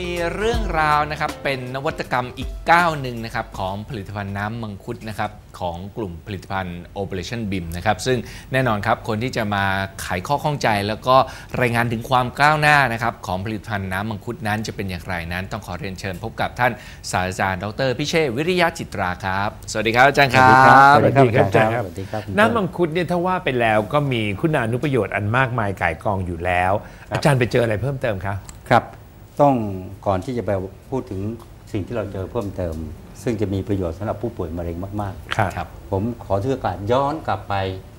มีเรื่องราวนะครับเป็นนวัตกรรมอีกก้าวหนึ่งนะครับของผลิตภัณฑ์น้ำมังคุดนะครับของกลุ่มผลิตภัณฑ์ Operation BIM นะครับซึ่งแน่นอนครับคนที่จะมาไขข้อข้องใจ แล้วก็รายงานถึงความก้าวหน้านะครับของผลิตภัณฑ์น้ำมังคุดนั้นจะเป็นอย่างไรนั้น ต้องขอเรียนเชิญพบกับท่านศาสตราจารย์ดรพิเชษฐ์วิริยะจิตราครับ สวัสดีครับอาจารย์ครับ สวัสดีครับสวัสดีครับสวัสดีครับคุณน้ำมังคุดเนี่ยถ้าว่าไปแล้วก็มีคุณานุประโยชน์อันมากมายก่ายกองอยู่แล้ว อาจารย์ไปเจออะไรเพิ่มเติมคะครับ ต้องก่อนที่จะไปพูดถึงสิ่งที่เราเจอเพิ่มเติม ซึ่งจะมีประโยชน์สำหรับผู้ป่วยมะเร็งมากครับๆผมขอถือโอกาสย้อนกลับไป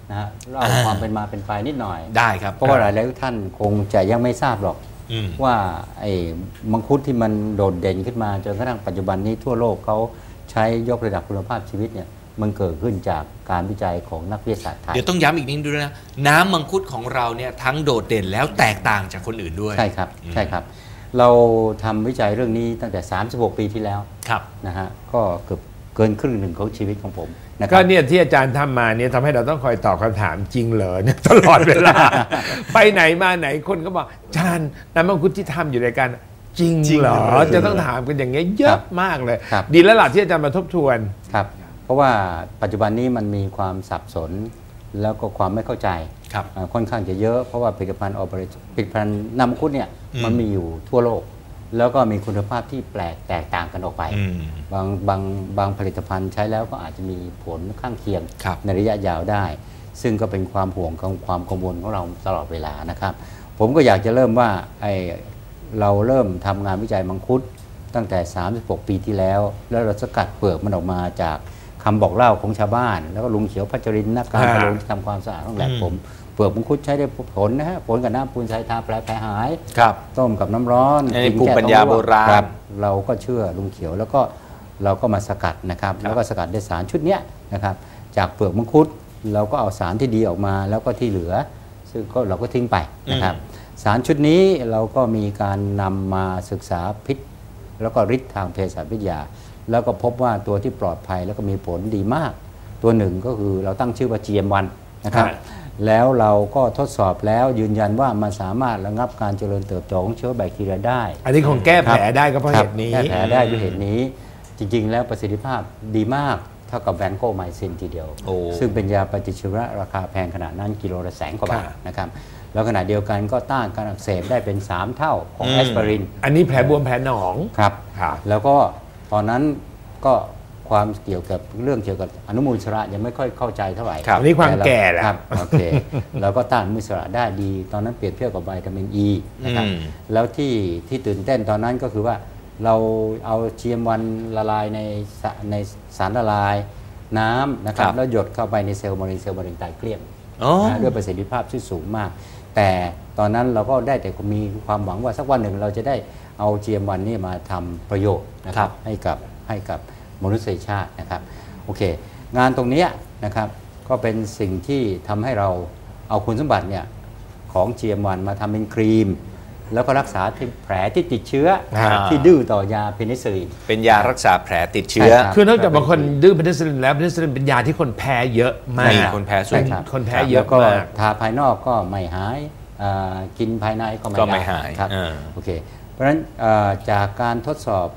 นะฮะเล่าอ่าความเป็นมาเป็นไปนิดหน่อยได้ครับเพราะว่าหลายๆท่านคงจะยังไม่ทราบหรอกอืมว่าไอ้มังคุดที่มันโดดเด่นขึ้นมาจนกระทั่งปัจจุบันนี้ทั่วโลกเขาใช้ยกระดับคุณภาพชีวิตเนี่ยมันเกิดขึ้นจากการวิจัยของนักวิทยาศาสตร์ไทย เดี๋ยวต้องย้ำอีกนิดด้วยนะ น้ำมังคุดของเราเนี่ยทั้งโดดเด่นแล้วแตกต่างจากคนอื่นด้วย ใช่ครับอืมใช่ครับ เราทำวิจัยเรื่องนี้ตั้งแต่ 36 ปีที่แล้วครับนะฮะก็เกือบเกินครึ่งหนึ่งของชีวิตของผมนะคก็รับเนี่ยที่อาจารย์ทำมาเนี่ยทำให้เราต้องคอยตอบคำถามจริงเหรอเนี่ยตลอดเวลา ไปไหนมาไหนคนก็บอกอาจารย์น้ำมังคุดที่ทำอยู่ในการจริงจริงเหรอเหรอจะต้องถามกันอย่างเงี้ยเยครัอะบมากเลยครับดีแล้วล่ะที่อาจารย์มาทบทวนครับ เพราะว่าปัจจุบันนี้มันมีความสับสน แล้วก็ความไม่เข้าใจครับอ่าค่อนข้างจะเยอะเพราะว่าผลิตภัณฑ์ออเปอเรชั่นผลิตภัณฑ์น้ำมังคุดเนี่ยอืมมันมีอยู่ทั่วโลก แล้วก็มีคุณภาพที่แปลกแตกต่างกันออกไปอืมบางบางบางผลิตภัณฑ์ใช้แล้วก็อาจจะมีผลข้างเคียงครับในระยะยาวได้ ซึ่งก็เป็นความห่วงของความกังวลของเราตลอดเวลานะครับ ผมก็อยากจะเริ่มว่าไอเราเริ่มทำงานวิจัยมังคุดตั้งแต่ 36 ปีที่แล้ว แล้วเราสกัดเปลือกมันออกมาจาก คำบอกเล่าของชาวบ้าน แล้วก็ลุงเขียวพัชรินทร์นักการอ่าพะโล้ที่ทำความสะอาดของแหลบอืมผมเปลือกมังคุดใช้ได้ผลนะฮะผลกับน้ำปูนใช้ทาแผลแผลหายครับต้มกับน้ำร้อนอันนี้กิภูมิแก้ปัญญาท้องโบราณคเราก็เชื่อลุงเขียวแล้วก็เราก็มาสกัดนะครับ แล้วก็สกัดด้วยสารชุดเนี้ยนะครับ จากเปลือกมังคุดเราก็เอาสารที่ดีออกมาแล้วก็ที่เหลือ ซึ่งก็เราก็ทิ้งไปนะครับ สารชุดนี้เราก็มีการนำมาศึกษาพิษ แล้วก็ฤทธิ์ทางเภสัชวิทยา แล้วก็พบว่าตัวที่ปลอดภัยแล้วก็มีผลดีมาก ตัวหนึ่งก็คือเราตั้งชื่อว่า GM1 นะครับครับแล้วเราก็ทดสอบแล้วยืนยันว่ามันสามารถระงับการเจริญเติบโตของเชื้อแบคทีเรียได้ อันนี้คงแก้แผลได้ก็เพราะคเหบตุนี้แก้แผลได้ด้วยเหตุนี้ จริง ๆ แล้วประสิทธิภาพดีมากเท่ากับแวนโกไมซินทีเดียวโอ้ซึ่งเป็นยาปฏิชีวนะราคาแพงขนาดนั้นกิโลละแสนกว่าบาทค่ะนะครับแล้วขณะเดียวกันก็ต้านการอักเสบได้เป็น 3 เท่าของอืมแอสไพริน อันนี้แผลบวมแผลหนองครับครับแล้วก็ ตอนนั้นก็ความเกี่ยวกับเรื่องเกี่ยวกับอนุมูลอิสระยังไม่ค่อยเข้าใจเท่าไหร่ครับอันนี้ความต่เรแก่แล้วครับโอเคแล้วก็ต้านอนุมูลอิสระได้ดี ตอนนั้นเปรียบเทียบกับวิตามินอีนะครับอืมแล้วที่ที่ตื่นเต้นตอนนั้นก็คือว่าเราเอา GM1 ละลายในสะในสารละลายน้ำนะครับครับ แล้วหยดเข้าไปในเซลล์มะเร็งเซลล์มะเร็งตายเกลี้ยงอ๋อนะด้วยประสิทธิภาพที่สูงมาก แต่ตอนนั้นเราก็ได้แต่มีความหวังว่าสักวันหนึ่งเราจะได้ เอา GM1 นี่มาทำประโยชน์นะคครัรับบให้กับให้กับมนุษยชาตินะครับโอเค งานตรงเนี้ยนะครับก็เป็นสิ่งที่ทำให้เราเอาคุณสมบัติเนี่ยของ GM1 มาทำเป็นครีม แล้วก็รักษาที่แผลที่ติดเชื้ออ่าที่ดื้อต่อยาเพนิซิลลิน เป็นยารักษาแผลติดเชื้อใช่ครับคือนอกจากบางคนดื้อเพนิซิลลินแล้วเพนิซิลลินเป็นยาที่คนแพ้เยอะมากมีคนแพ้สูใช่งครับคนแพ้รับเยอะแล้วก็มากทาภายนอกก็ไม่หายอ่ากินภายในก็ไม่ก็ไม่ด้หายครับอ่าโอเคเพ ราะฉะนั้นเอ่อจากการทดสอบ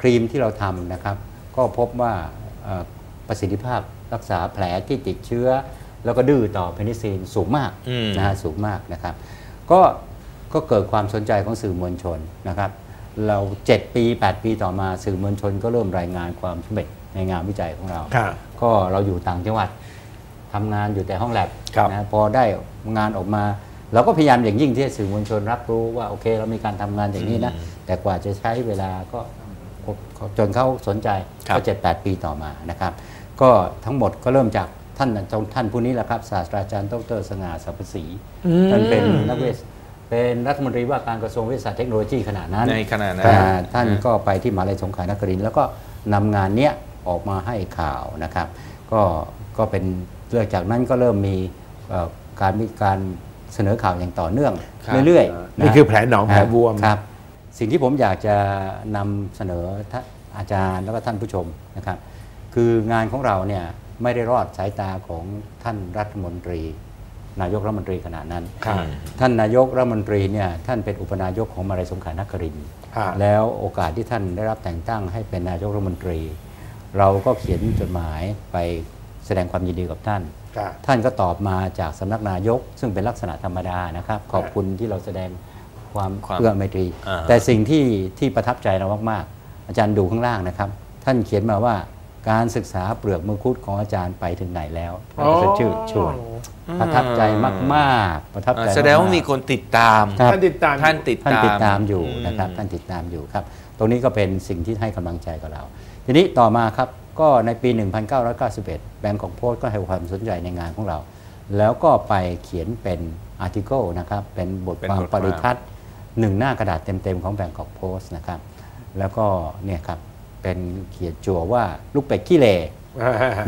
ครีมที่เราทำนะครับ ก็พบว่าเอ่อประสิทธิภาพรักษาแผลที่ติดเชื้อ แล้วก็ดื้อต่อเพนิซิลลินสูงมากอืมนะฮะสูงมากนะครับ ก็ก็เกิดความสนใจของสื่อมวลชนนะครับ เรา 7 ปี 8 ปีต่อมาสื่อมวลชนก็เริ่มรายงานความสำเร็จในงานวิจัยของเราครับก็เราอยู่ต่างจังหวัดทำงานอยู่แต่ห้องแลบครับนะพอได้งานออกมา เราก็พยายามอย่างยิ่งที่ให้สื่อมวลชนรับรู้ว่าโอเค เรามีการทำงานอย่างนี้นะ แต่กว่าจะใช้เวลาก็ก็จนเขาสนใจครับก็เจ็ดแปดปีต่อมานะครับ ก็ทั้งหมดก็เริ่มจากท่านท่านผู้นี้แหละครับศาสตราจารย์ดรสง่าสัพพศรีท่านเป็นนักเวชเป็นรัฐมนตรีว่าการกระทรวงวิทยาศาสตร์เทคโนโลยีขณะนั้นในขณะนั้นแต่ท่านก็ไปที่มหาลัยสงขลานครินทร์แล้วก็นำงานเนี้ยออกมาให้ข่าวนะครับ ก็ก็เป็นเรื่องจากนั้นก็เริ่มมีเอ่อการมีการ เสนอข่าวอย่างต่อเนื่องครับเรื่อยๆนี่ะคือแผลหนองแผลบวมครับ สิ่งที่ผมอยากจะนำเสนอท่านอาจารย์แล้วก็ท่านผู้ชมนะครับ คืองานของเราเนี่ยไม่ได้รอดสายตาของท่านรัฐมนตรี นายกรัฐมนตรีขณะนั้นครับท่านนายกรัฐมนตรีเนี่ยท่านเป็นอุปนายกของมหาลัยสงขลานครินทร์ฮะแล้วโอกาสที่ท่านได้รับแต่งตั้งให้เป็นนายกรัฐมนตรี เราก็เขียนจดหมายไปแสดงความยินดีกับท่านค่ะ ท่านก็ตอบมาจากสำนักนายก ซึ่งเป็นลักษณะธรรมดานะครับ ขอบคุณที่เราแสดงความความเอื้อไมตรีอ่าแต่สิ่งที่ที่ประทับใจเรามากๆ อาจารย์ดูข้างล่างนะครับ ท่านเขียนมาว่าการศึกษาเปลือกมังคุดของอาจารย์ไปถึงไหนแล้วแล้วก็ชื่อชวนประทับใจมากๆ ประทับใจแสดงว่ามีกๆคนติดตามครับท่านติดตามท่านติดท่านตามติดตามอยู่นะครับท่านติดตามอยู่ครับ ตรงนี้ก็เป็นสิ่งที่ให้กำลังใจกับเรา ทีนี้ต่อมาครับ ก็ในปี 1991 แบงกอกโพสต์ก็ให้ความสนใจในงานของเรา แล้วก็ไปเขียนเป็นอาร์ติเคิลนะครับ เป็นบทเป็นความบทความปริทัศน์หนึ่งหน้ากระดาษเต็ม ๆ ของแบงกอกโพสต์นะครับ แล้วก็เนี่ยครับ เป็นเขียนจั่วว่าลูกเป็ดขี้เหร่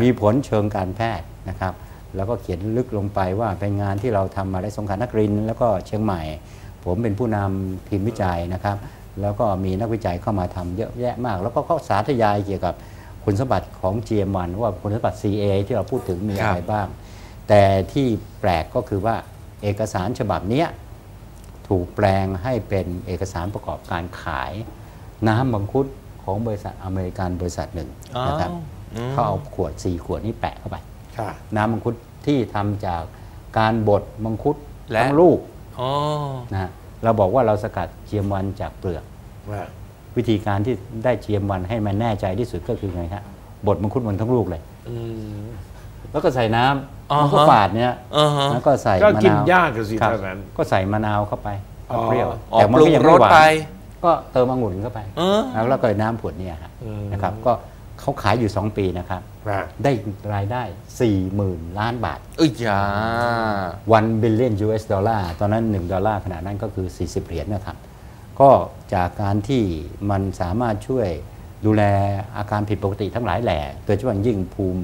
มีผลเชิงการแพทย์นะครับ แล้วก็เขียนลึกลงไปว่าเป็นงานที่เราทำมาได้สงขลานครินทร์แล้วก็เชียงใหม่ ผมเป็นผู้นำทีมวิจัยนะครับ แล้วก็มีนักวิจัยเข้ามาทำเยอะแยะมาก แล้วก็เขาสาธยายเกี่ยวกับ คุณสมบัติของ GM1 ว่าคุณสมบัติ CA ที่เราพูดถึงมีอะไรครับบ้าง แต่ที่แปลกก็คือว่าเอกสารฉบับเนี้ยถูกแปลงให้เป็นเอกสารประกอบการขาย น้ำมังคุดของบริษัทอเมริกันบริษัทหนึ่งนะครับอ้าวอืมเขาเอาขวด 4 ขวดนี้แปะเข้าไปค่ะน้ำมังคุดที่ทำจากการบดมังคุดและทั้งลูกอ๋อนะฮะเราบอกว่าเราสกัดเจียมวันจากเปลือก ว่าวิธีการที่ได้เจียมวันให้มันแน่ใจที่สุดก็คือไงฮะบดมังคุดมันทั้งลูกเลยอืมแล้วก็ใส่น้อ่าำฮะมันก็ฝาดเนี่ยอ่าฮะแล้วก็ใส่ก็มะกินนาว ยากอะสิครับเท่านั้น ก็ใส่มะนาวเข้าไปอ๋อ เปรี้ยวออกแต่มันปรุก็งยังรไม่สหวาไปนก็เติมองุ่นเข้าไปเออ แล้วก็เลยน้ำผุดเนี่ยฮะอืม นะครับ ก็เขาขายอยู่ 2 ปีนะครับว่าได้รายได้ 40,000 ล้านบาท เอ้ยยา1 billion US ดอลลาร์ตอนนั้น 1 ดอลลาร์ขนาดนั้นก็คือ 40 เหรียญนะครับ ก็จากการที่มันสามารถช่วยดูแลอาการผิดปกติทั้งหลายแหล่โดยเฉพาะอย่างยิ่งภูมิ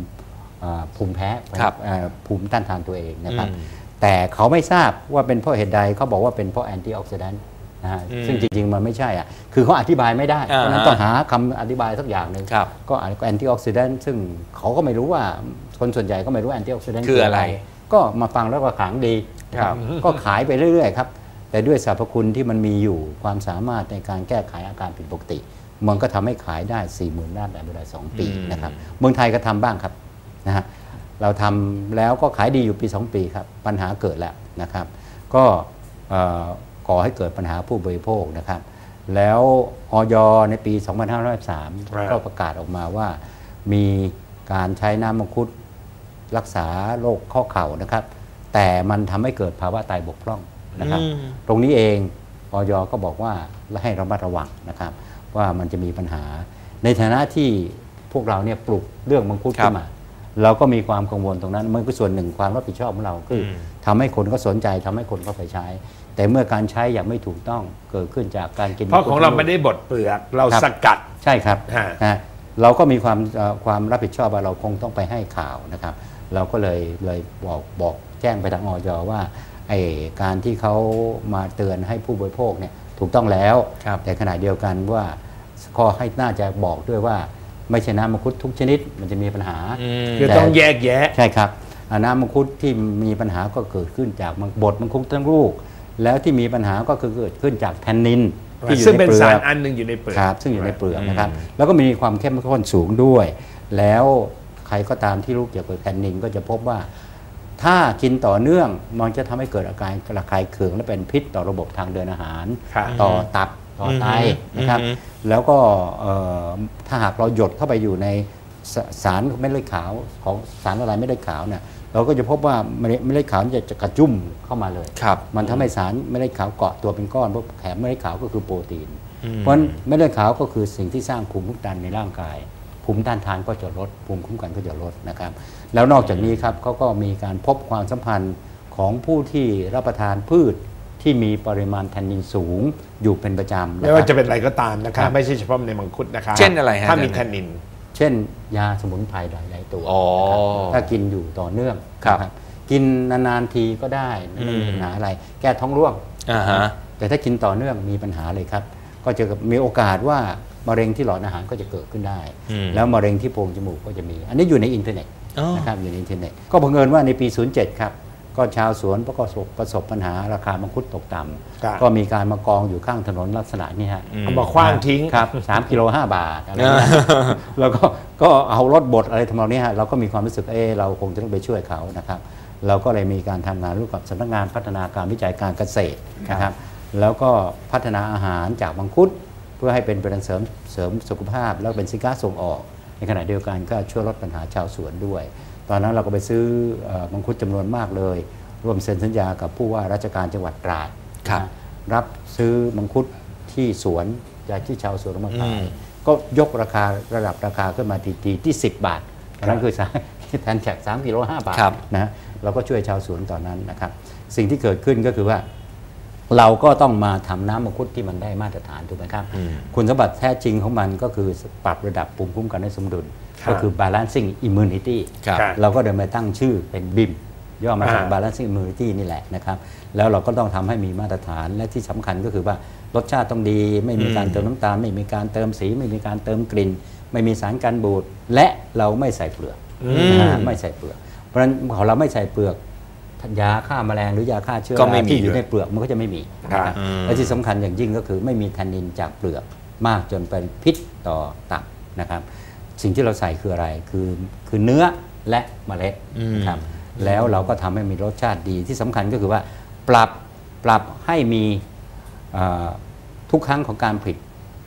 อ่าภูมิแพ้ครับเอ่อภูมิต้านทานตัวเองนะครับอืมแต่เขาไม่ทราบว่าเป็นเพราะเหตุใดเขาบอกว่าเป็นเพราะแอนตี้ออกซิแดนต์นะฮะอืมซึ่งจริง ๆ มันไม่ใช่อะคือเขาอธิบายไม่ได้อ่าเพราะฉะนั้นต้องหาคำอธิบายสักอย่างหนึ่งครับก็แอนตี้ออกซิแดนต์ซึ่งเขาก็ไม่รู้ว่าคนส่วนใหญ่ก็ไม่รู้แอนตี้ออกซิแดนต์คืออะไร ก็มาฟังแล้วก็ขลังดีครับก็ขายไปเรื่อยๆครับ แต่ด้วยสรรพคุณที่มันมีอยู่ความสามารถในการแก้ไขอาการผิดปกติ มันก็ทำให้ขายได้ 4 0,000ล้านในเวลา2 ปีอืมนะครับเมืองไทยก็ทำบ้างครับนะฮะเราทำแล้วก็ขายดีอยู่ปี 2 ปีครับ ปัญหาเกิดแล้วนะครับ ก็เอ่อก่อให้เกิดปัญหาผู้บริโภคนะครับ แล้วออยในปี 2503ก็ประกาศออกมาว่า มีการใช้น้ำมังคุดรักษาโรคข้อเข่านะครับ แต่มันทำให้เกิดภาวะไตบกพร่อง นะครับอืมตรงนี้เองออยก็บอกว่าให้ระมัดระวังนะครับ ว่ามันจะมีปัญหา ในฐานะที่พวกเราเนี่ยปลุกเรื่องมังคุดครับขึ้นมาเราก็มีความกังวลตรงนั้น มันก็ส่วนหนึ่งความรับผิดชอบของเราคืออมทำให้คนก็สนใจทำให้คนก็ไปใช้ แต่เมื่อการใช้อย่างไม่ถูกต้องเกิดขึ้นจากการกินเพราะของเรามัคุไม่ได้บดเปลือก เราครับสกัดใช่ครับฮะนะเราก็มีความเอ่อความรับผิดชอบว่าเราคงต้องไปให้ข่าวนะครับ เราก็เลยเลยบอกบอกแจ้งไปทางออยว่า ไอการที่เขามาเตือนให้ผู้บริโภคเนี่ยถูกต้องแล้วครับแต่ขณะเดียวกันว่าข้อให้น่าจะบอกด้วยว่า ไม่ใช่น้ำมังคุดทุกชนิดมันจะมีปัญหาอืมคือแต่ต้องแยกแยะใช่ครับอ่าน้ำมังคุดที่มีปัญหาก็เกิดขึ้นจากมังบดมังคุดทั้งลูก แล้วที่มีปัญหาก็คือเกิดขึ้นจากแทนนินที่อยู่ซึ่งในเป็นเปลืสาอรกอันหนึ่งอยู่ในเปลือกครับซึ่งอยู่ในเปลือกนะครับอืมแล้วก็มีความเข้มข้นสูงด้วย แล้วใครก็ตามที่รู้เกี่ยวกับแทนนินก็จะพบว่า ถ้ากินต่อเนื่องมันจะทำให้เกิดอาการระคายเคืองและเป็นพิษต่อระบบทางเดินอาหารครับต่อตับต่อไตอืมนะครับอืมแล้วก็เอ่อถ้าหากเราหยดเข้าไปอยู่ในสสารเม็ดเลือดขาวของสารละลายเม็ดเลือดขาวเนี่ยเราก็จะพบว่าเม็ดเม็ดเลือดขาวจะจะกระจุ่มเข้ามาเลยครับมันทำให้สารเม็ดเลือดขาวเกาะตัวเป็นก้อนเพราะแถมเม็ดเลือดขาวก็คือโปรตีนอืมเพราะฉะนั้นเม็ดเลือดขาวก็คือสิ่งที่สร้างภูมิคุ้มกันในร่างกาย ภูมิต้านทานก็จะลด ภูมิคุ้มกันก็จะลดนะครับ แล้วนอกจากนี้ครับเขาก็มีการพบความสัมพันธ์ของผู้ที่รับประทานพืชที่มีปริมาณแทนนินสูงอยู่เป็นประจำนะไม่คว่ารับจะเป็นอะไรก็ตามนะคครัรับบไม่ใช่เฉพาะในมังคุดนะครับเช่นอะไรฮะถ้ามีอาแทจารย์นนิน เช่น ยาสมุนไพรหลายๆตัวอ๋อนะครับถ้ากินอยู่ต่อเนื่องครับนะกินนานๆทีก็ได้ไม่มีอืมปัญหาอะไร แก้ท้องร่วงอ่าฮะแต่ถ้ากินต่อเนื่องมีปัญหาเลยครับ ก็จะมีโอกาสว่า มะเร็งที่หลอดอาหารก็จะเกิดขึ้นได้อืมแล้วมะเร็งที่โพรงจมูกก็จะมี อันนี้อยู่ในอินเทอร์เน็ตอ๋อนะครับอยู่ในอินเทอร์เน็ตก็บังเอิญว่าในปี 07 ครับ ก็ชาวสวนประสบประสบปัญหาราคามังคุดตกต่ครับำก็มีการมากองอยู่ข้างถนนลักษณะนี้ฮะเอามาคว้างทิ้งครับสามกิโลห้าบาทอะไรเงี้ยแล้วก็ก็เอารถบดอะไรทำนองนี้ฮะเราก็มีความรู้สึกเออเราคงจะต้องไปช่วยเขานะครับเราก็เลยมีการทำงานร่วมกับสำนักงานพัฒนาการวิจัยการเกษตรนะครับแล้วก็พัฒนาอาหารจากมังคุดเพื่อให้เป็นเป็นเสริมเสริมสุขภาพ แล้วเป็นสินค้าส่งออก ในขณะเดียวกันก็ช่วยลดปัญหาชาวสวนด้วย ตอนนั้นเราก็ไปซื้อเอ่อมังคุดจำนวนมากเลย ร่วมเซ็นสัญญากับผู้ว่าราชการจังหวัดตราดครับนะรับซื้อมังคุดที่สวนจากที่ชาวสวนเอามาขาอืยมก็ยกราคาระดับราคาขึ้นมาทีทีที่ 10 บาทอันนั้นคือสาแทนจาก3กิโล5บาทครับนะเราก็ช่วยชาวสวนตอนนั้นนะครับ สิ่งที่เกิดขึ้นก็คือว่า เราก็ต้องมาทำน้ำมังคุดที่มันได้มาตรฐานถูกไหมครับอืมคุณสมบัติแท้จริงของมันก็คือปรับระดับภูมิคุ้มกันให้สมดุลครับก็คือ balancing immunity ครับครับเราก็เดินไปตั้งชื่อเป็นบิมย่อมาจากอ่า balancing immunity นี่แหละนะครับ แล้วเราก็ต้องทำให้มีมาตรฐานและที่สำคัญก็คือว่ารสชาติต้องดี ไม่มีการอืมเติมน้ำตาล ไม่มีการเติมสี ไม่มีการเติมกลิ่น ไม่มีสารกันบูดและเราไม่ใส่เปลือกอืมนะฮะไม่ใส่เปลือก เพราะฉะนั้นพอเราไม่ใส่เปลือก ยาฆ่าแมลงหรือยาฆ่าเชื้อก็ไม่รามีที่อยู่ด้วยในเปลือกมันก็จะไม่มีครับนะครับอืมและที่สำคัญอย่างยิ่งก็คือไม่มีแทนนินจากเปลือกมากจนเป็นพิษต่อตับนะครับ สิ่งที่เราใส่คืออะไรคือคือเนื้อและเมล็ดนะครับแล้วเราก็ทำให้มีรสชาติดีที่สำคัญก็คือว่า ปรับปรับให้มีเอ่อทุกครั้งของการผลิต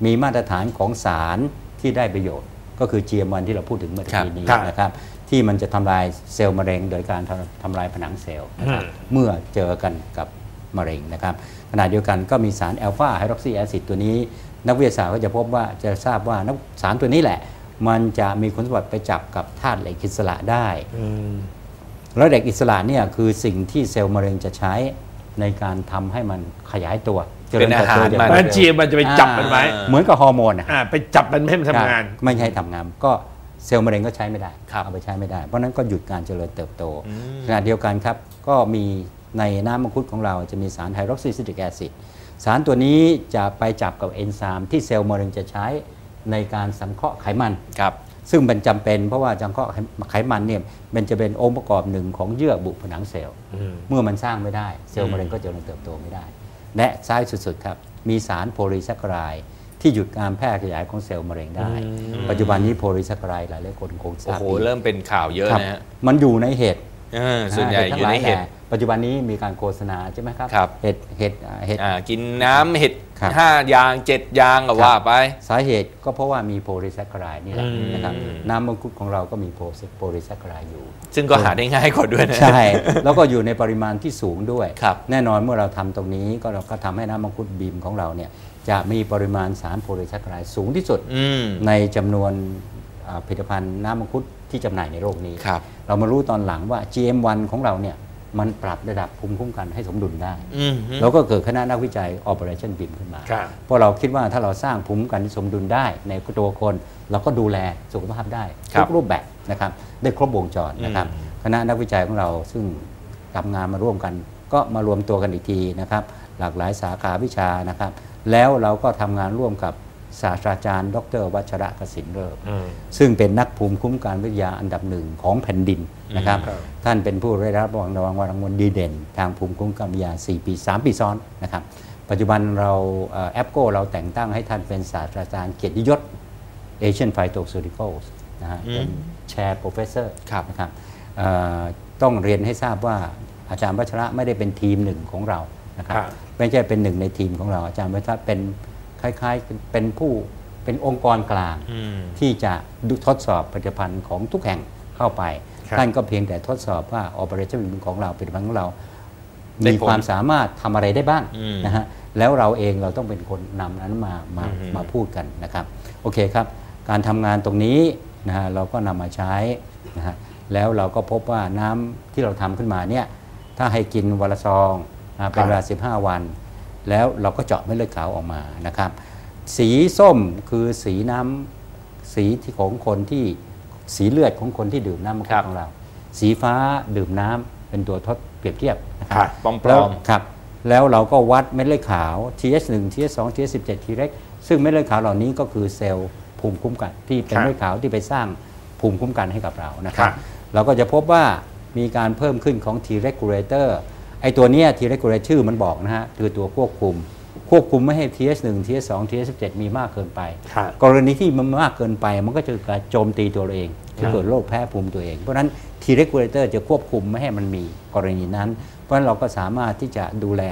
มีมาตรฐานของสารที่ได้ประโยชน์ ก็คือ GM1 ที่เราพูดถึงเมื่อกี้นี้ครับนะครับ ที่มันจะทำลายเซลล์มะเร็ง โดยการทำทำลายผนังเซลล์นะครับอืมเมื่อเจอกันกับมะเร็งนะครับขณะเดียวกันก็มีสารแอลฟาไฮดรอกซีแอซิดตัวนี้ นักวิทยาศาสตร์ก็จะพบว่าจะทราบว่านักสารตัวนี้แหละ มันจะมีคุณสมบัติไปจับกับธาตุเหล็กอิสระได้อืมแล้วเหล็กอิสระเนี่ยคือสิ่งที่เซลล์มะเร็งจะใช้ในการทำให้มันขยายตัวจริญติบโตเป็นอาหารอย่งมันรวดมันเร็วจีมันจะไปจับมันไว้เหมือนกับฮอร์โมนนะอ่าไปจับมันไม่ให้มันทำงานครับไม่ใช่ทำงานก็ เซลล์มะเร็งก็ใช้ไม่ได้ครับเอาไปใช้ไม่ได้ เพราะฉะนั้นก็หยุดการเจริญเติบโตอืมขณะเดียวกันครับก็มีในน้ำมังคุดของเราจะมีสารไฮดรอกซีซิติกแอซิดสารตัวนี้จะไปจับกับเอนไซม์ที่เซลล์มะเร็งจะใช้ในการสังเคราะห์ไขมันครับซึ่งเป็นจำเป็นเพราะว่าจังเคราะห์ไขมันเนี่ยมันจะเป็นองค์ประกอบหนึ่งของเยื่อบุผนังเซลล์อืมเมื่อมันสร้างไม่ได้ เซลล์มะเร็งก็เจริญเติบโตไม่ได้ และซ้ายสุดๆครับมีสารโพลีแซคคาราย ที่หยุดการแพร่ขยายของเซลล์มะเร็งได้ ปัจจุบันนี้โพลีแซคคารายหลายๆคนคงทโอ้ราบโห ดีเริ่มเป็นข่าวเยอะครับนะฮะมันอยู่ในเห็ดเออส่วนใหญ่อยู่ในเห็ด ทั้งลายแหล่ปัจจุบันนี้มีการโฆษณาใช่ไหมครับ ครับ เห็ดเห็ดอ่าเห็ด อ่ากินน้ำเห็ดครับห้ายางเจ็ดยางก็ว่าไป สาเหตุก็เพราะว่ามีโพลีแซคคารายนี่แหละอืม นะครับน้ำมังคุดของเราก็มีโพลีแซคคารายอยู่ ซึ่งก็หาได้ง่ายกว่าด้วยนะ ใช่ แล้วก็อยู่ในปริมาณที่สูงด้วย ครับแน่นอนเมื่อเราทำตรงนี้ก็เราก็ทำให้น้ำมังคุดบีมของเราเนี่ย จะมีปริมาณสารโพลีแซคคารายสูงที่สุดอืมในจำนวนอ่าผลิตภัณฑ์น้ำมังคุดที่จำหน่ายในโลกนี้ครับเรามารู้ตอนหลังว่า GM1 ของเราเนี่ยมันปรับระดับภูมิคุ้มกันให้สมดุลได้อืมแล้วก็เกิดคณะนักวิจัย Operation BIM ขึ้นมาครับเพราะเราคิดว่าถ้าเราสร้างภูมิคุ้มกันที่สมดุลได้ในตัวคน เราก็ดูแลสุขภาพได้ครัทุบกรูปแบบนะครับได้ครบวงจรนะครับอืมคณะนักวิจัยของเราซึ่งทำงานมาร่วมกัน ก็มารวมตัวกันอีกทีนะครับหลากหลายสาขาวิชานะครับ แล้วเราก็ทำงานร่วมกับศาสตราจารย์ ดรวัชระกสินเริศอืมซึ่งเป็นนักภูมิคุ้มกันวิทยาอันดับหนึ่งของแผ่นดินนะครับครับท่านเป็นผู้ได้รับรางวัลรางวัลรางวัลดีเด่น ทางภูมิคุ้มกันวิทยา 4 ปี 3 ปีซ้อนนะครับ ปัจจุบันเราแอปโกเราแต่งตั้งให้ท่านเป็นศาสตราจารย์เกียรติยศ Asian Phytoceuticals นะฮะอืมเป็นแชร์โปรเฟสเซอร์ครับนะครับเอ่อต้องเรียนให้ทราบว่าอาจารย์วัชระไม่ได้เป็นทีมหนึ่งของเรา นะครับครับไม่ใช่เป็นหนึ่งในทีมของเราอาจารย์วัชระเป็นคล้ายๆเป็นผู้เป็นองค์กรกลางอืมที่จะดูทดสอบผลิตภัณฑ์ของทุกแห่งเข้าไปครับท่านก็เพียงแต่ทดสอบว่า Operation ของเราผลิตภัณฑ์ของเราได้มีผลความสามารถทำอะไรได้บ้างอืมนะฮะแล้วเราเองเราต้องเป็นคนนำนั้นมามาอืมมาพูดกันนะครับ โอเคครับ การทำงานตรงนี้นะฮะเราก็นำมาใช้นะฮะแล้วเราก็พบว่าน้ำที่เราทำขึ้นมาเนี่ยถ้าให้กินวันละซองนะ เป็นเวลา 15 วัน แล้วเราก็เจาะเม็ดเลือดขาวออกมานะครับ สีส้มคือสีน้ำสีที่ของคนที่สีเลือดของคนที่ดื่มน้ำมังคุครัดบของเรา สีฟ้าดื่มน้ำเป็นตัวทดเปรียบเทียบนะคครัรับปลอมๆแล้วครับ แล้วเราก็วัดเม็ดเลือดขาว TH1 TH2 TH17 T rex ซึ่งเม็ดเลือดขาวเหล่านี้ก็คือเซลล์ภูมิคุ้มกัน ที่เป็นครับเม็ดเลือดขาวที่ไปสร้างภูมิคุ้มกันให้กับเรานะคครัรับบเราก็จะพบว่ามีการเพิ่มขึ้นของ T regulator ไอตัวเนี้ย T regulator ชื่อมันบอกนะฮะคือตัวควบคุม ควบคุมไม่ให้ TS1 TS2 TS17 มีมากเกินไปครับกรณีที่มันมากเกินไปมันก็จะเกิดโจมตีตัวเราเองจะเกิดโรคแพ้ภูมิตัวเอง เพราะฉะนั้น T regulator จะควบคุมไม่ให้มันมีกรณีนั้น เพราะฉะนั้นเราก็สามารถที่จะดูแล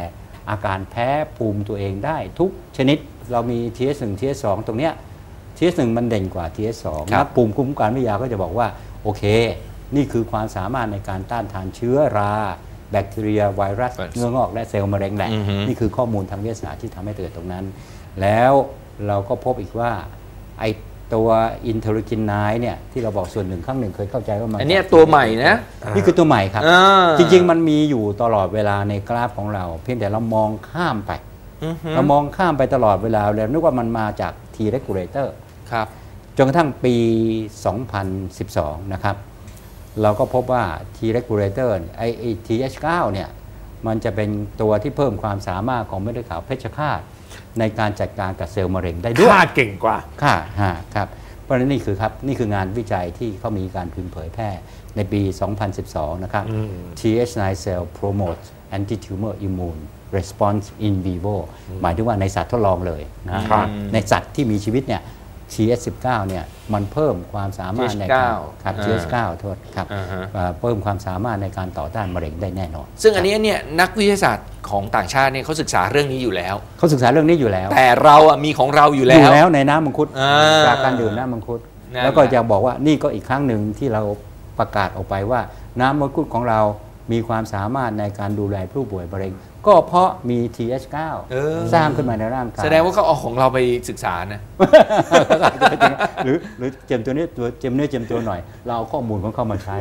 อาการแพ้ภูมิตัวเองได้ทุกชนิดเรามี TS1 TS2 ตรงเนี้ย TS1 มันเด่นกว่า TS2 ครับนักภูมิคุ้มกันวิทยาก็จะบอกว่าโอเค นี่คือความสามารถในการต้านทานเชื้อรา แบคทีเรียไวรัสไวรัสเนื้องอกและเซลล์มะเร็งแหละอือฮึนี่คือข้อมูลทางวิทยาศาสตร์ที่ทำให้เกิดตรงนั้น แล้วเราก็พบอีกว่าไอตัวอินเทอร์กินไนเนี่ยที่เราบอกส่วนหนึ่งข้างหนึ่งเคยเข้าใจว่ามันอันเนี้ยตัวใหม่นะนี่คือตัวใหม่ครับอ่าจริง ๆ มันมีอยู่ตลอดเวลาในกราฟของเรา เพียงแต่เรามองข้ามไปอือฮึเรามองข้ามไปตลอดเวลาแล้วนึกว่ามันมาจาก T regulator ครับจนกระทั่งปี 2012 นะครับ เราก็พบว่า T regulator ไอไอ้ TH9 เนี่ยมันจะเป็นตัวที่เพิ่มความสามารถของเม็ดเลือดขาวเพชฌฆาตในการจัดการกับเซลล์มะเร็งได้ด้วยค่าเก่งกว่าค่ะฮะครับเพราะฉะนั้นนี่คือครับนี่คืองานวิจัยที่เขามีการพิมพ์เผยแพร่ในปี 2012 นะครับอืม TH9 cell promotes anti-tumor immune response in vivo หมายถึงว่าในสัตว์ทดลองเลยนะฮะครับในสัตว์ที่มีชีวิตเนี่ย TH19 เนี่ยมันเพิ่มความสามารถในการ TH9 ครับอ่า TH9 โทษครับอ่าฮะเอ่อเพิ่มความสามารถในการต่อต้านมะเร็งได้แน่นอน ซึ่งอันนี้เนี่ยนักวิทยาศาสตร์ของต่างชาติเนี่ยเขาศึกษาเรื่องนี้อยู่แล้ว เขาศึกษาเรื่องนี้อยู่แล้ว แต่เราอะมีของเราอยู่อแล้ยู่วแล้วในน้ำมังคุดอ่าจากการดื่มน้ำมังคุดนั่นแล้วก็แหละจะบอกว่านี่ก็อีกครั้งหนึ่งที่เราประกาศออกไปว่า น้ำมังคุดของเรามีความสามารถในการดูแลผู้ป่วยมะเร็ง ก็เพราะมี TH9 เออ สร้างขึ้นมาในร่างกาย แสดงว่าเขาเอาของเราไปศึกษานะ หรือหรือเจมตัวนี้ตัวเจมเนื้อเจมตัวหน่อย เราเอาข้อมูลของเขามาใช้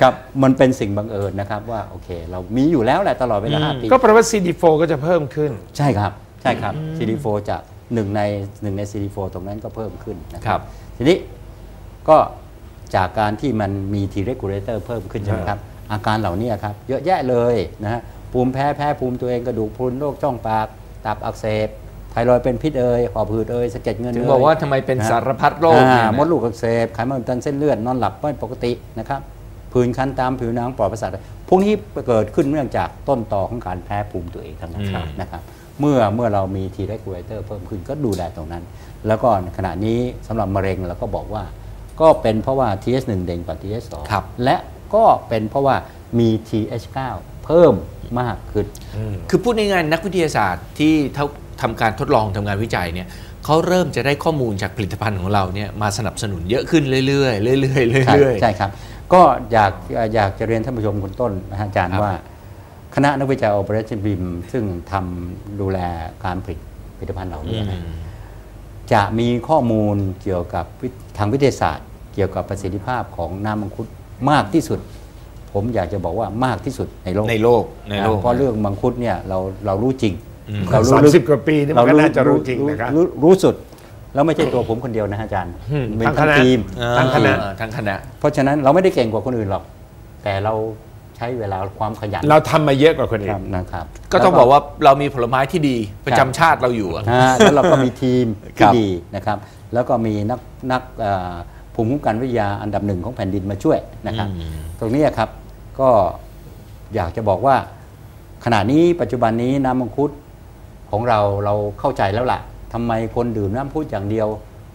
ครับมันเป็นสิ่งบังเอิญนะครับว่าโอเค เรามีอยู่แล้วแหละตลอดเวลาอืมห้าปีก็แปลว่า CD4 ก็จะเพิ่มขึ้น ใช่ครับ ใช่ครับ CD4 จะหนึ่งในหนึ่งใน CD4 ตรงนั้นก็เพิ่มขึ้นนะคครัรับทีนี้ก็จากการที่มันมี T regulator เพิ่มขึ้นใช่ไหมครับ อาการเหล่านี้ครับ เยอะแยะเลยนะฮะ ภูมิแพ้แพ้ภูมิตัวเองกระดูกพรุนโรคช่องปาก ตับอักเสบไทรอยด์เป็นพิษเอ่ยหอบหืดเอ่ยสะเก็ดเงินถึงเยบอกว่าทำไมเป็นนะสารพัดโรคอ่าเนี่ยนะมดลูกอักเสบไขมันอุดตันเส้นเลือดนอนหลับไม่ปกตินะครับผื่นคันตามผิวหนังปลอดประสาทพวกนี้เกิดขึ้นเนื่องจากต้นตอของการแพ้ภูมิตัวเองทั้งนั้นอืมนะครับเมื่อเมื่อเรามี T regulator เพิ่มขึ้นก็ดูแลตรงนั้น แล้วก็ขณะนี้สำหรับมะเร็งเราก็บอกว่า ก็เป็นเพราะว่า TH1 เด่นกว่า TH2 ครับและก็เป็นเพราะว่ามี TH9 เพิ่มมากขึ้น คือพูดง่ายๆนักวิทยาศาสตร์ที่เขาทำการทดลองทำงานวิจัยเนี่ยเขาเริ่มจะได้ข้อมูลจากผลิตภัณฑ์ของเราเนี่ยมาสนับสนุนเยอะขึ้นเรื่อยๆเรื่อยๆใช่เรื่อยๆใช่ครับ ก็อยากอยากจะเรียนท่านผู้ชมคุณต้นนะฮะอาจารย์ครับว่า คณะนักวิจัย Operation BIM ซึ่งทำดูแลการผลิตผลิตภัณฑ์เหล่าอืนี้มนะจะมีข้อมูลเกี่ยวกับวิทางวิทยาศาสตร์ เกี่ยวกับประสิทธิภาพของน้ำมังคุดมากที่สุด ผมอยากจะบอกว่ามากที่สุดในโลกในโลกในโลกนะเพราะเรื่องมังคุดเนี่ยเราเรารู้จริงอืมเรารู้สามลึกสิบกว่าปีนี่มันก็น่าจะรู้จริงนะครับรู้รู้สุดแล้วไม่ใช่ตัวผมคนเดียวนะฮะอาจารย์อืมเป็นทั้งคทั้งณะทีมทั้งคณะเออทั้งคณะ เพราะฉะนั้นเราไม่ได้เก่งกว่าคนอื่นหรอก แต่เราใช้เวลาความขยัน เราทำมาเยอะกว่าคนอื่ครับนนะครับ ก็ต้องบอกว่าเรามีผลไม้ที่ดีประจำชาติเราอยู่อะนะฮะแล้วเราก็มีทีมครัที่บดีนะครับ แล้วก็มีนักนักเอ่อภูมิคุ้มกันวิทยาอันดับหนึ่งของแผ่นดินมาช่วยนะครับอืมตรงนี้ครับ ก็อยากจะบอกว่าขณะนี้ปัจจุบันนี้น้ำมังคุดของเราเราเข้าใจแล้วล่ะทำไมคนดื่มน้ำมังคุดอย่างเดียว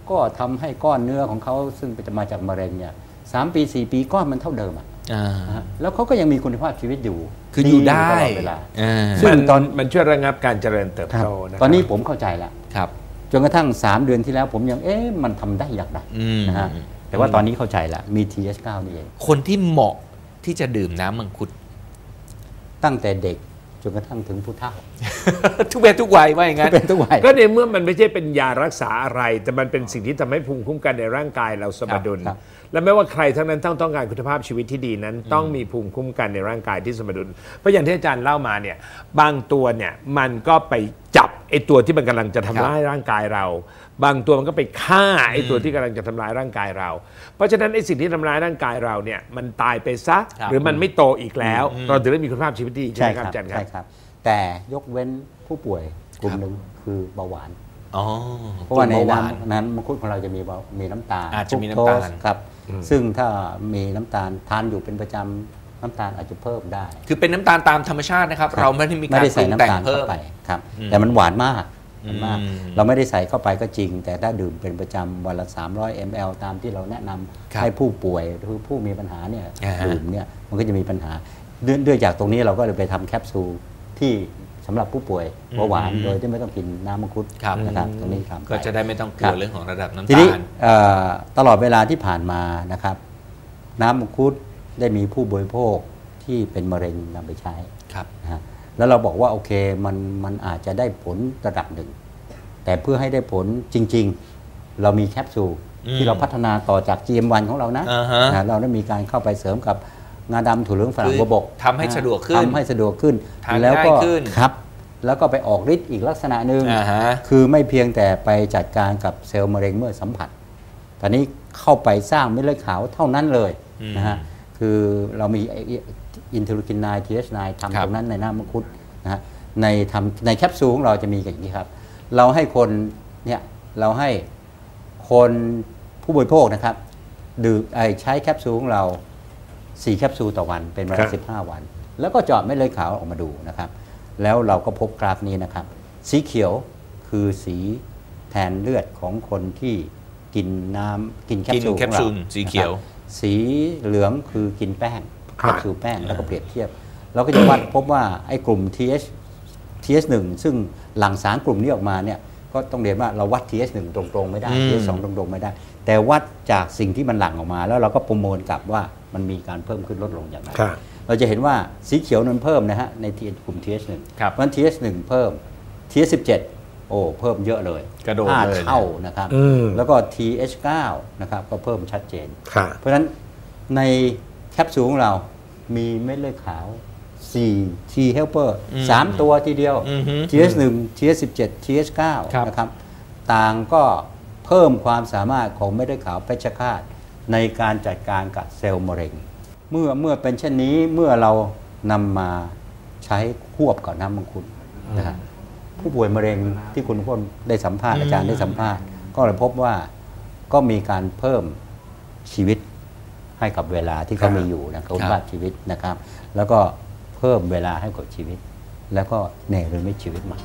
ก็ทำให้ก้อนเนื้อของเขาซึ่งจะมาจากมะเร็งเนี่ยสามปีสี่ปีก้อนมันเท่าเดิมอะอ่านะฮะแล้วเขาก็ยังมีคุณภาพชีวิตอยู่ คืออยู่ได้ตลอดเวลาอ่าซึ่งมันตอนมันช่วยระงับการเจริญเติบครับโตนะตอนนี้ผมเข้าใจแล้วครับจนกระทั่ง 3 เดือนที่แล้วผมยังเอ๊ะมันทำได้อย่างไรอืมนะฮะแต่ว่าตอนนี้เข้าใจแล้วมี TH9 นี่เองคนที่เหมาะ ที่จะดื่มน้ำมังคุด ตั้งแต่เด็กจนกระทั่งถึงผู้เฒ่า ทุกเพศทุกวัยว่าอย่างนั้นเป็นทุกวัยก็ในเมื่อมันไม่ใช่เป็นยารักษาอะไร แต่มันเป็นสิ่งที่ทำให้ภูมิคุ้มกันในร่างกายเราสมดุลครับและไม่ว่าใครทั้งนั้นต้องต้องการคุณภาพชีวิตที่ดีนั้น ต้องมีภูมิคุ้มกันในร่างกายที่สมดุลเพราะอย่างที่อาจารย์เล่ามาเนี่ยบางตัวเนี่ยมันก็ไปจับไอ้ตัวที่มันกำลังจะทำร้ายร่างกายเรา บางตัวมันก็ไปฆ่าไอ้ตัวที่กำลังจะทำร้ายร่างกายเรา เพราะฉะนั้นไอ้สิ่งที่ทำร้ายร่างกายเราเนี่ยมันตายไปซะครับหรือมันไม่โตอีกแล้ว เราถึงได้มีคุณภาพชีวิตที่ดีใช่ใช่ไหมคครัรับบอาจารย์ครัใช่บครับ แต่ยกเว้นผู้ป่วยกลุ่มหนึ่งคือเบาหวานอ๋อเพราะว่าในเบาหวานน้ำนั้นมังคุดของเราจะมีเบามีน้ำตาลอาจจะมีน้ำตาลฟรุกโสครับ ซึ่งถ้ามีน้ำตาลทานอยู่เป็นประจำน้ำตาลอาจจะเพิ่มได้ คือเป็นน้ำตาลตามธรรมชาตินะครับ เราไม่ได้มีไม่การได้ปใส่รุงน้ำแต่งตาลเพิ่เข้ามไปครับอืมแต่มันหวานมากหวาน มากอืมเราไม่ได้ใส่เข้าไปก็จริง แต่ถ้าดื่มเป็นประจำวันละ 300 ml ตามที่เราแนะนำครับให้ผู้ป่วยหรือผู้มีปัญหาเนี่ยอ่าฮะดื่มเนี่ยมันก็จะมีปัญหาด้วยด้วยจากตรงนี้เราก็เลยไปทำแคปซูลที่สำหรับผู้ป่วยเบาหวานโดยที่ไม่ต้องกินน้ำมังคุดครับนะครับตรงนี้ทำปก็จะได้ไม่ต้องกครัลัวบเรื่องของระดับน้ำทีตานี้ลเอ่อตลอดเวลาที่ผ่านมานะครับ น้ำมังคุดได้มีผู้บริโภคที่เป็นมะเร็งนำไปใช้ครับนะฮะ แล้วเราบอกว่าโอเคมันมันอาจจะได้ผลระดับหนึ่ง แต่เพื่อให้ได้ผลจริง ๆ เรามีแคปซูลอืมที่เราพัฒนาต่อจาก GM1 ของเรานะอ่าฮะนะเราได้มีการเข้าไปเสริมกับงาดำถั่วเหลืองฝรั่งคือบัวบกทำให้สะดวกขึ้นทำให้สะดวกขึ้นทานแล้วก็ง่ายขึ้นครับ แล้วก็ไปออกฤทธิ์อีกลักษณะหนึ่งอ่าฮะคือไม่เพียงแต่ไปจัดการกับเซลล์มะเร็งเมื่อสัมผัส ตอนนี้เข้าไปสร้างเม็ดเลือดขาวเท่านั้นเลยอืมนะฮะคือเรามี อินเทอร์ลูคิน9 TH9 ครัทำบตรงนั้นในน้ำมังคุดนะฮะในทำในแคปซูลของเราจะมีอย่างนี้ครับ เราให้คนเนี่ยเราให้คนผู้บริโภคนะครับดื่มไอใช้แคปซูลของเรา 4 แคปซูลต่อวันเป็นเวครัลาบ15 วัน แล้วก็เจาะเม็ดเลือดขาวออกมาดูนะครับ แล้วเราก็พบกราฟนี้นะครับ สีเขียวคือสีแทนเลือดของคนที่กินน้ำกินแคปซูลกินแคขปองเราซูลสีเขียวนะครับสีเหลืองคือกินแป้งครั แคบปซูลแป้งแล้วก็เปรียบเทียบ เราก็จะวัดพบว่าไอ้กลุ่ม TH TH1 ซึ่งหลั่งสารกลุ่มนี้ออกมาเนี่ยก็ต้องเรียนว่าเราวัด TH1 ตรงๆไม่ได้อืม TH2 ตรงๆไม่ได้ แต่วัดจากสิ่งที่มันหลั่งออกมา แล้วเราก็ประมวลกลับว่ามันมีการเพิ่มขึ้นลดลงอย่างไรครับเราจะเห็นว่าสีเขียวนั้นเพิ่มนะฮะใน TH กลุ่ม TH1 ครับเพราะฉะนั้น TH1 เพิ่ม TH17 โอ้เพิ่มเยอะเลยกระโดดห้าเลยนะเท่านะครับอืมแล้วก็ TH9 นะครับก็เพิ่มชัดเจนค่ะเพราะฉะนั้นในแค ปซูลของเรามีเม็ดเลือดขาว 4 T helper อืม3ตัวทีเดียวอือฮึ TH1 TH17 TH9 ครับนะครับ ต่างก็เพิ่มความสามารถของเม็ดเลือดขาวเพชฌฆาต ในการจัดการกับเซลล์มะเร็ง เมื่อเมื่อเป็นเช่นนี้เมื่อเรานำมาใช้ควบกับน้ำมังคุดนะฮะผู้ป่วยมะเร็งที่คุณพ้นได้สัมภาษณ์อาจารย์ได้สัมภาษณ์ ก็เลยพบว่าก็มีการเพิ่มชีวิต ให้กับเวลาที่เขามีอยู่นะคุณภาพชีวิตนะครับ แล้วก็เพิ่มเวลาให้กับชีวิต แล้วก็เนรมิตชีวิตใหม่